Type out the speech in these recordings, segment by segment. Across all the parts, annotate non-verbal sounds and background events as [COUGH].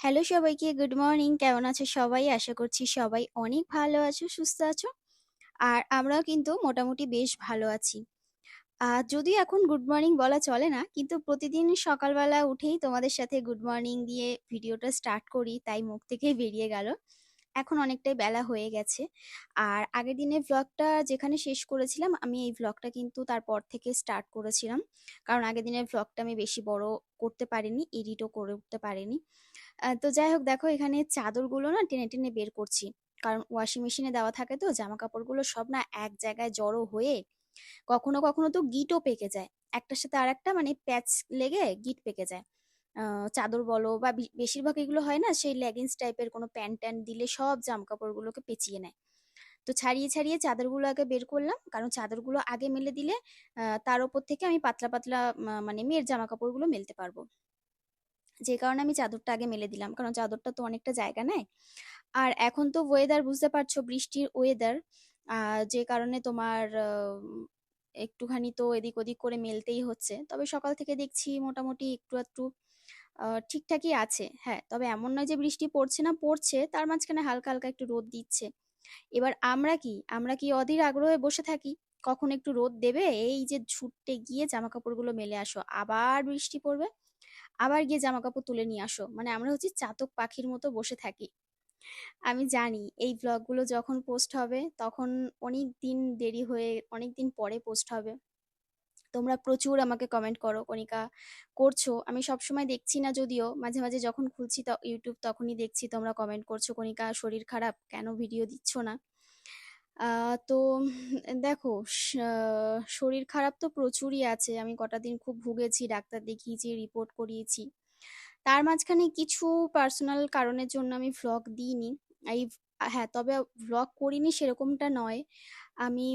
Hello সবাইকে, good morning. কেমন আছো সবাই? আশা করছি সবাই অনেক ভালো আছো, সুস্থ আছো। আর আমরাও কিন্তু মোটামুটি বেশ ভালো আছি। আর যদিও এখন গুড মর্নিং বলা চলে না, কিন্তু প্রতিদিন সকালবেলা উঠেই তোমাদের সাথে গুড মর্নিং দিয়ে ভিডিওটা স্টার্ট করি, তাই মুখ থেকেই বেরিয়ে গেল। এখন অনেকটাই বেলা হয়ে গেছে। আর আগের দিনের ভ্লগটা যেখানে শেষ করেছিলাম, আমি এই ভ্লগটা কিন্তু তারপর থেকে স্টার্ট করেছিলাম। কারণ আগের দিনের ভ্লগটা আমি বেশি বড় করতে পারিনি এডিটও করে উঠতে পারিনি। আহ, তো যাই হোক দেখো এখানে চাদরগুলো না টেনে টেনে বের করছি। কারণ ওয়াশিং মেশিনে দেওয়া থাকে তো জামা কাপড়গুলো সব না এক জায়গায় জড়ো হয়ে কখনো কখনো তো গিটও পেকে যায়। একটার সাথে আর একটা মানে প্যাচ লেগে গিট পেকে যায়। আহ, চাদর বলো বা বেশিরভাগ এগুলো হয় না সেই লেগিংস টাইপের কোনো প্যান্ট ট্যান্ট দিলে সব জামা কাপড়গুলোকে পেঁচিয়ে নেয়। তো ছাড়িয়ে ছাড়িয়ে চাদরগুলো আগে বের করলাম। কারণ চাদরগুলো আগে মেলে দিলে আহ, তার উপর থেকে আমি পাতলা পাতলা মানে মেয়ের জামা কাপড়গুলো মেলতে পারব। যে কারণে আমি চাদরটা আগে মেলে দিলাম। কারণ চাদরটা তো অনেকটা জায়গা নেয়। আর এখন তো ওয়েদার বুঝতে পারছ, বৃষ্টির ওয়েদার যে কারণে তোমার একটুখানি তো এদিক ওদিক করে মেলতেই হচ্ছে। তবে সকাল থেকে দেখছি মোটামুটি একটু একটু ঠিকঠাকই আছে। হ্যাঁ তবে এমন নয় যে বৃষ্টি পড়ছে না, পড়ছে। তার মাঝখানে হালকা হালকা একটু রোদ দিচ্ছে। এবার আমরা কি? আমরা কি অধীর আগ্রহে বসে থাকি? কখন একটু রোদ দেবে? এই যে ছুটতে গিয়ে জামা কাপড়গুলো মেলে আসো। আবার বৃষ্টি পড়বে? আবার গিয়ে জামা কাপড় তুলে নিয়ে আসো। মানে আমরা হচ্ছে চাতক পাখির মতো বসে থাকি। আমি জানি এই ব্লগগুলো যখন পোস্ট হবে, তখন অনেক দিন দেরি হয়ে অনেক দিন পরে পোস্ট হবে। তোমরা প্রচুর আমাকে কমেন্ট করো, কণিকা। করছ। আমি সবসময় দেখছি না যদিও, মাঝে মাঝে যখন খুলছি তো ইউটিউব তখনই দেখছি তোমরা কমেন্ট করছ, কণিকা, শরীর খারাপ? কেন ভিডিও দিচ্ছ না? তো দেখো শরীর খারাপ তো প্রচুরই আছে। আমি কটা দিন খুব ভুগেছি, ডাক্তার দেখিয়েছি রিপোর্ট করিয়েছি। তার মাঝখানে কিছু পার্সোনাল কারণের জন্য আমি ভ্লগ দিইনি। এই হ্যাঁ তবে ভ্লগ করিনি সেরকমটা নয়। আমি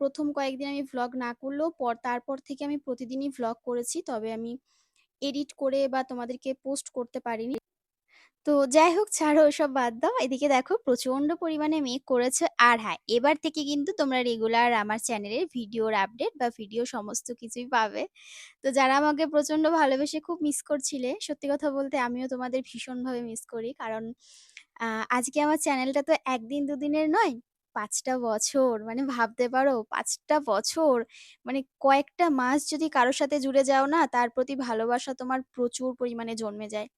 প্রথম কয়েকদিন আমি ভ্লগ না করলেও পর, তারপর থেকে আমি প্রতিদিনই ভ্লগ করেছি। তবে আমি এডিট করে বা তোমাদেরকে পোস্ট করতে পারিনি। তো যাই হোক ছাড়ো ওসব বাদ দাও। এদিকে দেখো প্রচণ্ড পরিমাণে মেঘ করেছে। আর হ্যাঁ এবার থেকে কিন্তু তোমরা রেগুলার আমার চ্যানেলের ভিডিওর আপডেট বা ভিডিও সমস্ত কিছুই পাবে। তো যারা আমাকে প্রচণ্ড ভালোবেসে খুব মিস করছিলে, সত্যি কথা বলতে আমিও তোমাদের ভীষণভাবে মিস করি। কারণ আজকে আমার চ্যানেলটা তো একদিন দুদিনের নয়, পাঁচটা বছর। মানে ভাবতে পারো, পাঁচটা বছর। মানে কয়েকটা মাস যদি কারোর সাথে জুড়ে যাও না, তার প্রতি ভালোবাসা তোমার প্রচুর পরিমাণে জন্মে যায়।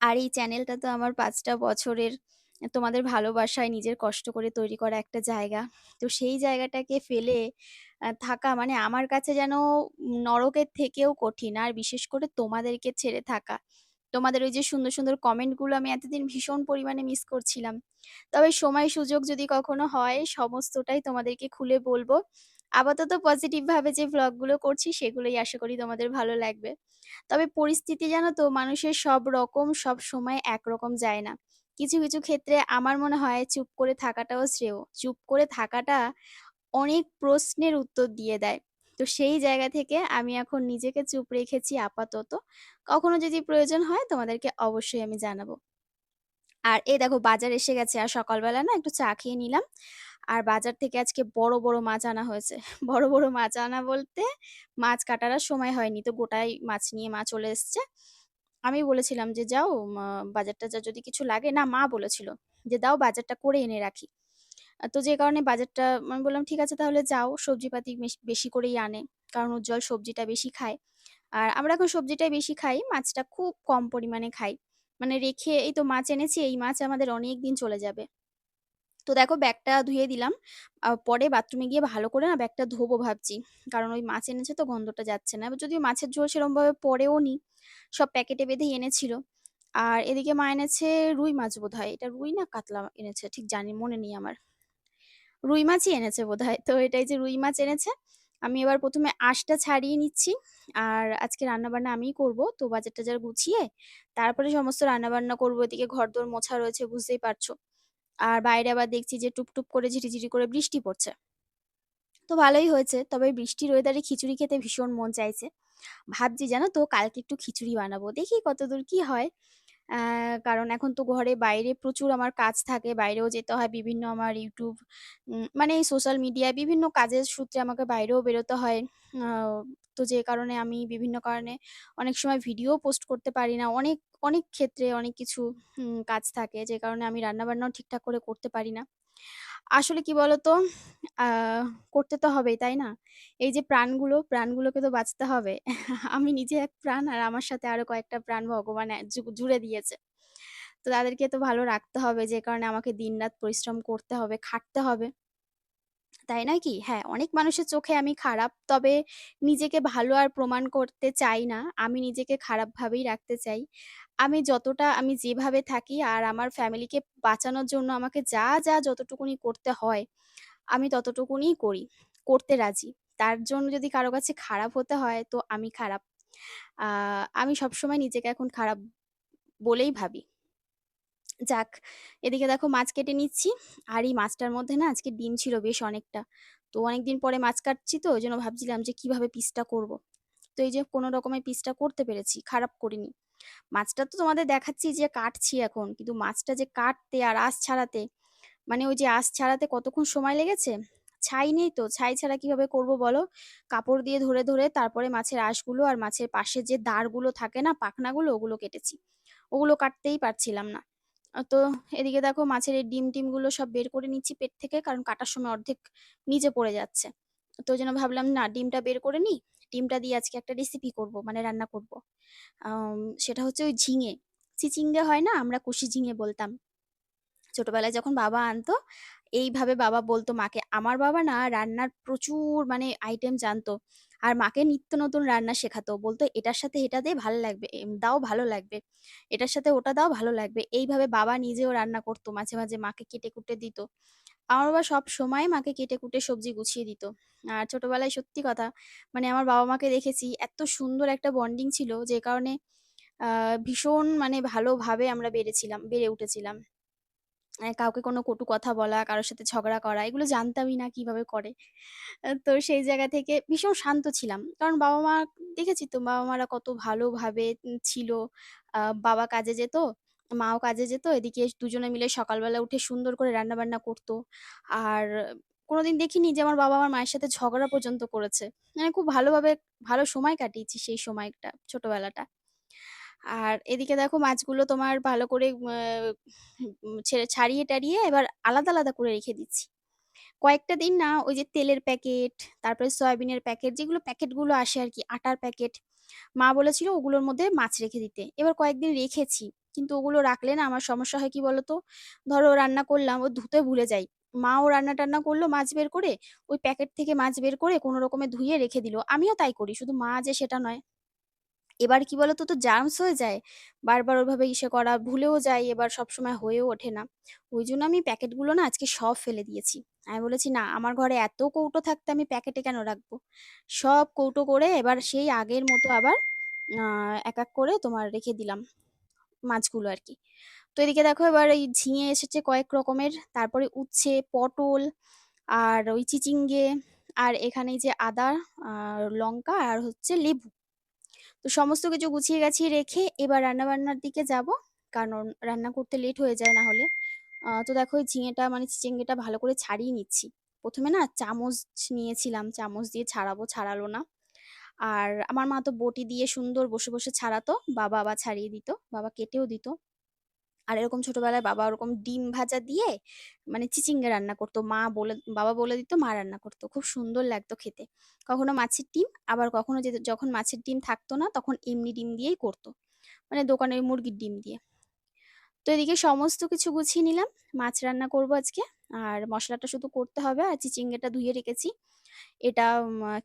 আর এই চ্যানেলটা তো আমার পাঁচটা বছরের তোমাদের ভালোবাসায় নিজের কষ্ট করে তৈরি করা একটা জায়গা। তো সেই জায়গাটাকে ফেলে থাকা মানে আমার কাছে যেন নরকের থেকেও কঠিন। আর বিশেষ করে তোমাদেরকে ছেড়ে থাকা। তোমাদের ওই যে সুন্দর, সুন্দর কমেন্টগুলো আমি এতদিন ভীষণ পরিমাণে মিস করছিলাম। তবে সময় সুযোগ যদি কখনো হয় সমস্তটাই তোমাদেরকে খুলে বলব। আপাতত পজিটিভ ভাবে যে ভ্লগগুলো করছি সেগুলোই আশা করি তোমাদের ভালো লাগবে। তবে পরিস্থিতি জানো তো মানুষের সব রকম সব সময় একরকম যায় না। কিছু, কিছু ক্ষেত্রে আমার মনে হয় চুপ করে থাকাটাও শ্রেয়। চুপ করে থাকাটা অনেক প্রশ্নের উত্তর দিয়ে দেয়। তো সেই জায়গা থেকে আমি এখন নিজেকে চুপ রেখেছি আপাতত। কখনো যদি প্রয়োজন হয় তোমাদেরকে অবশ্যই আমি জানাব। আর এই দেখো বাজার এসে গেছে আর সকালবেলা না একটু চা খেয়ে নিলাম। আর বাজার থেকে আজকে বড়, বড় মাছ আনা হয়েছে। [LAUGHS] বড়, বড় মাছ আনা বলতে মাছ কাটার সময় হয়নি। তো গোটাই মাছ নিয়ে মা চলে এসছে। আমি বলেছিলাম যে, "যাও মা বাজার-টাজার যদি কিছু লাগে" না মা বলেছিল যে, "দাও বাজারটা করে এনে রাখি।" তো যে কারণে বাজারটা আমি বললাম, "ঠিক আছে তাহলে যাও।" সবজিপাতি বেশি করেই আনে। কারণ উজ্জ্বল সবজিটা বেশি খায়। আর আমরা এখন সবজিটাই বেশি খাই। মাছটা খুব কম পরিমাণে খাই। মানে রেখে এই তো মাছ এনেছি, এই মাছ আমাদের অনেক দিন চলে যাবে। তো দেখো ব্যাগটা ধুয়ে দিলাম। পরে বাথরুমে গিয়ে ভালো করে না ব্যাগটা ধোবো ভাবছি। কারণ ওই মাছ এনেছে তো গন্ধটা যাচ্ছে না। যদিও মাছের ঝোল সেরমভাবে পড়েও নি। সব প্যাকেটে বেঁধেই এনেছিল। আর এদিকে মা এনেছে রুই মাছ বোধহয়। এটা রুই না কাতলা এনেছে ঠিক জানি মনে নেই আমার। রুই মাছই এনেছে বোধহয়। তো এটাই যে রুই মাছ এনেছে। আমি এবার ১ম এ আঁশটা ছাড়িয়ে নিচ্ছি। আর আজকে রান্নাবান্না আমিই করব। তো বাজার-টাজার গুছিয়ে তারপরে সমস্ত রান্নাবান্না করব এদিকে ঘরদোর মোছা রয়েছে, বুঝতেই পারছ। আর বাইরে আবার দেখছি যে টুপটুপ করে ঝিরিঝিরি করে বৃষ্টি পড়ছে। তো ভালোই হয়েছে। তবে বৃষ্টির ওয়েদারে খিচুড়ি খেতে ভীষণ মন চাইছে। ভাবছি জানো তো, কালকে একটু খিচুড়ি বানাবো। দেখি কতদূর কি হয়। কারণ এখন তো ঘরে বাইরে প্রচুর আমার কাজ থাকে। বাইরেও যেতে হয় বিভিন্ন আমার ইউটিউব মানে এই সোশ্যাল মিডিয়ায় বিভিন্ন কাজের সূত্রে আমাকে বাইরেও বেরোতে হয়। তো যে কারণে আমি বিভিন্ন কারণে অনেক সময় ভিডিও পোস্ট করতে পারি না। অনেক, অনেক ক্ষেত্রে অনেক কিছু কাজ থাকে যে কারণে আমি রান্নাবান্নাও ঠিকঠাক করে করতে পারি না। আসলে কি বলতো? করতে তো হবেই, তাই না? এই যে প্রাণগুলো, প্রাণগুলোকে তো বাঁচতে হবে। আমি নিজে এক প্রাণ আর আমার সাথে আরও কয়েকটা প্রাণ ভগবান জুড়ে দিয়েছে। তো তাদেরকে তো ভালো রাখতে হবে যে কারণে আমাকে দিনরাত পরিশ্রম করতে হবে, খাটতে হবে। তাই নয় কি? হ্যাঁ, অনেক মানুষের চোখে আমি খারাপ। তবে নিজেকে ভালো আর প্রমাণ করতে চাই না। আমি নিজেকে খারাপভাবেই রাখতে চাই। আমি যতটা আমি যেভাবে থাকি আর আমার ফ্যামিলিকে বাঁচানোর জন্য আমাকে যা, যা যতটুকুনি করতে হয়, আমি ততটুকুনিই করি। করতে রাজি। তার জন্য যদি কারও কাছে খারাপ হতে হয়, তো আমি খারাপ। আমি সবসময় নিজেকে এখন খারাপ বলেই ভাবি। যাক, এদিকে দেখো মাছ কেটে নিচ্ছি। আর এই মাছটার মধ্যে না আজকে ডিম ছিল বেশ অনেকটা। তো অনেকদিন পরে মাছ কাটছি তো ওই জন্য ভাবছিলাম যে কীভাবে পিসটা করব। তো এই যে কোনো রকমের পিসটা করতে পেরেছি, খারাপ করিনি। মাছটা তো তোমাদের দেখাচ্ছি যে কাটছি এখন। কিন্তু মাছটা যে কাটতে আর আঁশ ছাড়াতে, মানে ওই যে আঁশ ছাড়াতে কতক্ষণ সময় লেগেছে? ছাই নেই তো, ছাই ছাড়া কীভাবে করব বলো? কাপড় দিয়ে ধরে, ধরে তারপরে মাছের আঁশগুলো আর মাছের পাশে যে দাঁড়গুলো থাকে না, পাখনাগুলো ওগুলো কেটেছি। ওগুলো কাটতেই পারছিলাম না। তো এদিকে দেখো মাছের এই ডিম-টিমগুলো সব বের করে নিচ্ছি পেট থেকে। কারণ কাটার সময় অর্ধেক নিচে পড়ে যাচ্ছে। তো ওইজন্য ভাবলাম না ডিমটা বের করে নিই। ডিমটা দিয়ে আজকে একটা রেসিপি করব, মানে রান্না করব। সেটা হচ্ছে ওই ঝিঙে। চিচিঙ্গে হয় না? আমরা কুশি ঝিঙে বলতাম। ছোটবেলায় যখন বাবা আনতো, এইভাবে বাবা বলতো মাকে। আমার বাবা না রান্নার প্রচুর মানে আইটেম জানতো। আর মাকে নিত্য নতুন রান্না শেখাতো। বলতো, "এটার সাথে এটা দিয়ে ভালো লাগবে, দাও ভালো লাগবে। এটার সাথে ওটা দাও ভালো লাগবে।" এইভাবে বাবা নিজেও রান্না করতো। মাঝে, মাঝে মাকে কেটে-কুটে দিত। আমার বাবা সব সময় মাকে কেটে-কুটে সবজি গুছিয়ে দিত। আর ছোটবেলায় সত্যি কথা মানে আমার বাবা-মাকে দেখেছি এত সুন্দর একটা বন্ডিং ছিল যে কারণে ভীষণ মানে ভালোভাবে আমরা বেড়েছিলাম বেড়ে উঠেছিলাম। কাউকে কোনো কটু কথা বলা, কারোর সাথে ঝগড়া করা এগুলো জানতামই না কীভাবে করে। তো সেই জায়গা থেকে ভীষণ শান্ত ছিলাম। কারণ বাবা-মা দেখেছি তো বাবা-মারা কত ভালোভাবে ছিল। বাবা কাজে যেত, মাও কাজে যেত। এদিকে দুজনে মিলে সকালবেলা উঠে সুন্দর করে রান্না-বান্না করত। আর কোনোদিন দেখিনি যে আমার বাবা আমার মায়ের সাথে ঝগড়া পর্যন্ত করেছে। মানে খুব ভালোভাবে ভালো সময় কাটিয়েছি সেই সময়টা, ছোটবেলাটা। আর এদিকে দেখো মাছগুলো তোমার ভালো করে ছেড়ে ছাড়িয়ে-টাড়িয়ে এবার আলাদা, আলাদা করে রেখে দিচ্ছি। কয়েকটা দিন না ওই যে তেলের প্যাকেট, তারপরে সয়াবিনের প্যাকেট যেগুলো প্যাকেটগুলো আসে আর কি আটার প্যাকেট। মা বলেছিল ওগুলোর মধ্যে মাছ রেখে দিতে। এবার কয়েকদিন রেখেছি। কিন্তু ওগুলো রাখলে না আমার সমস্যা হয় কি বলতো? ধরো রান্না করলাম, ও ধুতে ভুলে যাই। মাও রান্না-টান্না করল মাছ বের করে, ওই প্যাকেট থেকে মাছ বের করে কোনো রকমে ধুয়ে রেখে দিল। আমিও তাই করি। শুধু মা যে সেটা নয়। এবার কি বলতো তো জার্মস হয়ে যায়। বারবার ওইভাবে ইসে করা, ভুলেও যায় এবার সবসময় হয়েও ওঠে না। ওই জন্য আমি প্যাকেটগুলো না আজকে সব ফেলে দিয়েছি। আমি বলেছি, "না, আমার ঘরে এত কৌটো থাকতে আমি প্যাকেটে কেন রাখব?" সব কৌটো করে এবার সেই আগের মতো আবার এক, এক করে তোমার রেখে দিলাম মাছগুলো আর কি তো এদিকে দেখো এবার এই ঝিঙে এসেছে কয়েক রকমের, তারপরে উচ্ছে, পটল আর ওই চিচিঙ্গে আর এখানে যে আদা, আর লঙ্কা আর হচ্ছে লেবু। তো সমস্ত কিছু গুছিয়ে-গাছিয়ে রেখে এবার রান্নাবান্নার দিকে যাব। কারণ রান্না করতে লেট হয়ে যায় না হলে। তো দেখো এই ঝিঙেটা মানে চিচিঙ্গেটা ভালো করে ছাড়িয়ে নিচ্ছি। প্রথমে না চামচ নিয়েছিলাম, চামচ দিয়ে ছাড়াবো, ছাড়ালো না। আর আমার মা তো বটি দিয়ে সুন্দর বসে, বসে ছাড়াতো। বাবা আবার ছাড়িয়ে দিত। বাবা কেটেও দিত। আর এরকম ছোটবেলায় বাবা ওরকম ডিম ভাজা দিয়ে মানে চিচিঙ্গা রান্না করতো। মা বলে বাবা বলে দিত, মা রান্না করতো। খুব সুন্দর লাগতো খেতে। কখনো মাছের ডিম, আবার কখনো যে যখন মাছের ডিম থাকতো না, তখন এমনি ডিম দিয়েই করতো। মানে দোকানের মুরগির ডিম দিয়ে। তো এদিকে সমস্ত কিছু গুছিয়ে নিলাম। মাছ রান্না করব আজকে। আর মশলাটা শুধু করতে হবে। আর চিচিঙ্গাটা ধুয়ে রেখেছি। এটা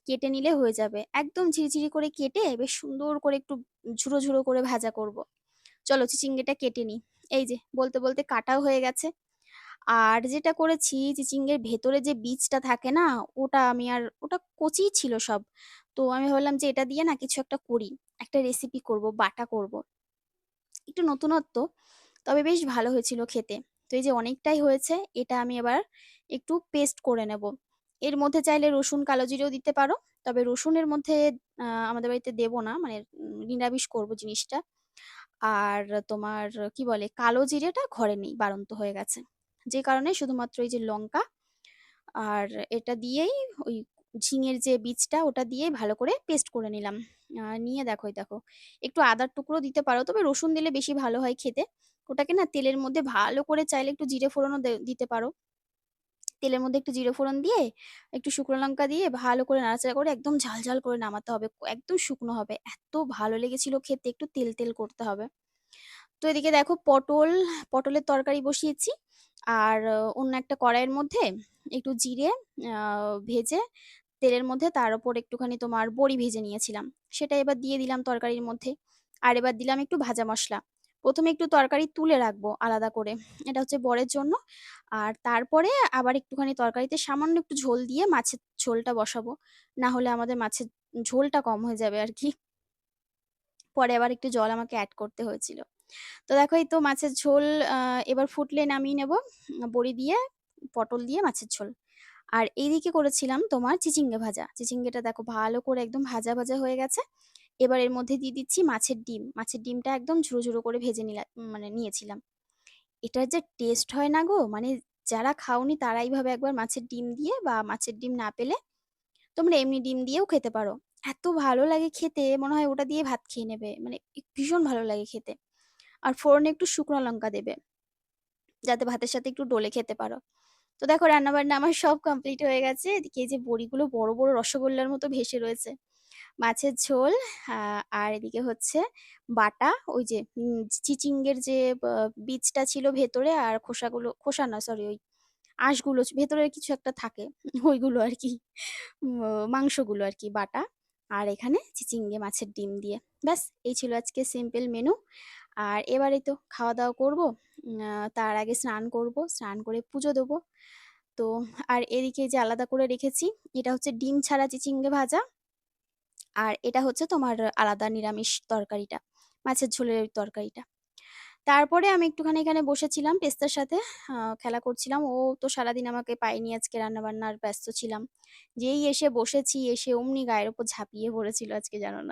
কেটে নিলে হয়ে যাবে। একদম ঝিরিঝিরি করে কেটে বেশ সুন্দর করে একটু ঝুরো, ঝুরো করে ভাজা করব। চলো চিচিঙ্গাটা কেটে নিই। এই যে বলতে, বলতে কাটাও হয়ে গেছে। আর যেটা করেছি চিচিঙ্গের ভেতরে যে বীজটা থাকে না, ওটা আমি আর ওটা কচিই ছিল সব। তো আমি ভাবলাম যে এটা দিয়ে না কিছু একটা করি। একটা রেসিপি করব, বাটা করব। একটু নতুনত্ব, তবে বেশ ভালো হয়েছিল খেতে। তো এই যে অনেকটাই হয়েছে, এটা আমি এবার একটু পেস্ট করে নেব। এর মধ্যে চাইলে রসুন, কালো জিরেও দিতে পারো। তবে রসুনের মধ্যে আমাদের বাড়িতে দেব না। মানে নিরামিষ করব জিনিসটা। আর তোমার কি বলে কালো জিরেটা ঘরে নেই, বারন্ত হয়ে গেছে। যে কারণে শুধুমাত্র এই যে লঙ্কা আর এটা দিয়েই ওই ঝিঙের যে বীজটা ওটা দিয়ে ভালো করে পেস্ট করে নিলাম নিয়ে দেখো দেখো একটু আদার টুকরো দিতে পারো তবে রসুন দিলে বেশি ভালো হয় খেতে ওটাকে না তেলের মধ্যে ভালো করে চাইলে একটু জিরে ফোড়নও দিতে পারো। তেলের মধ্যে একটু জিরে ফোড়ন দিয়ে একটু শুকনো লঙ্কা দিয়ে ভালো করে নাড়াচাড়া করে একদম ঝাল ঝাল করে নামাতে হবে। একদম শুকনো হবে। এত ভালো লেগেছিল খেতে। একটু তেল তেল করতে হবে। তো এদিকে দেখো পটল, পটলের তরকারি বসিয়েছি। আর অন্য একটা কড়াইয়ের মধ্যে একটু জিরে ভেজে তেলের মধ্যে তার উপর একটুখানি তোমার বড়ি ভেজে নিয়েছিলাম। সেটা এবার দিয়ে দিলাম তরকারির মধ্যে। আর এবার দিলাম একটু ভাজা মশলা। প্রথমে একটু তরকারি তুলে রাখব আলাদা করে। এটা হচ্ছে বরের জন্য। আর তারপরে আবার একটুখানি তরকারিতে সামান্য একটু ঝোল দিয়ে মাছের ঝোলটা বসাবো। না হলে আমাদের মাছের ঝোলটা কম হয়ে যাবে আর কি। পরে আবার একটু জল আমাকে অ্যাড করতে হয়েছিল। তো দেখো এই তো মাছের ঝোল এবার ফুটলে নামিয়ে নেব। বড়ি দিয়ে, পটল দিয়ে মাছের ঝোল। আর এইদিকে করেছিলাম তোমার চিচিঙ্গে ভাজা। চিচিঙ্গেটা দেখো ভালো করে একদম ভাজা ভাজা হয়ে গেছে। এবার এর মধ্যে দিয়ে দিচ্ছি মাছের ডিম। মাছের ডিমটা একদম ঝুড়ো ঝুড়ো করে ভেজে নিলাম মানে নিয়েছিলাম। এটার যে টেস্ট হয় না গো মানে যারা খাওনি তারাই ভাবে একবার মাছের ডিম দিয়ে বা মাছের ডিম না পেলে তোমরা এমনি ডিম দিয়েও খেতে পারো। এত ভালো লাগে খেতে, মনে হয় ওটা দিয়ে ভাত খেয়ে নেবে। মানে ভীষণ ভালো লাগে খেতে। আর ফোড়নে একটু শুকনো লঙ্কা দেবে, যাতে ভাতের সাথে একটু ডলে খেতে পারো। তো দেখো রান্নাবান্না আমার সব কমপ্লিট হয়ে গেছে। এদিকে যে বড়িগুলো বড় বড় রসগোল্লার মতো ভেসে রয়েছে। মাছের ঝোল আর এদিকে হচ্ছে বাটা, ওই যে চিচিঙ্গের যে বীজটা ছিল ভেতরে আর খোসাগুলো, খোসা না সরি ওই আঁশগুলো ভেতরে কিছু একটা থাকে, ওইগুলো আর কি মাংসগুলো আর কি, বাটা, আর এখানে চিচিঙ্গে মাছের ডিম দিয়ে। ব্যাস, এই ছিল আজকে সিম্পল মেনু আর এবারে তো খাওয়া দাওয়া করব তার আগে স্নান করব, স্নান করে পুজো দেবো। তো, আর এদিকে যে আলাদা করে রেখেছি, এটা হচ্ছে ডিম ছাড়া চিচিঙ্গে ভাজা আর এটা হচ্ছে তোমার আলাদা নিরামিষ তরকারিটা, মাছের ঝোলের তরকারিটা। তারপরে আমি একটুখানি এখানে বসেছিলাম পেস্তার সাথে খেলা করছিলাম। ও তো সারাদিন আমাকে পায়নি, আজকে রান্নাবান্নার ব্যস্ত ছিলাম। যেই এসে বসেছি, এসে অমনি গায়ের ওপর ঝাঁপিয়ে পড়েছিল আজকে, জানো না।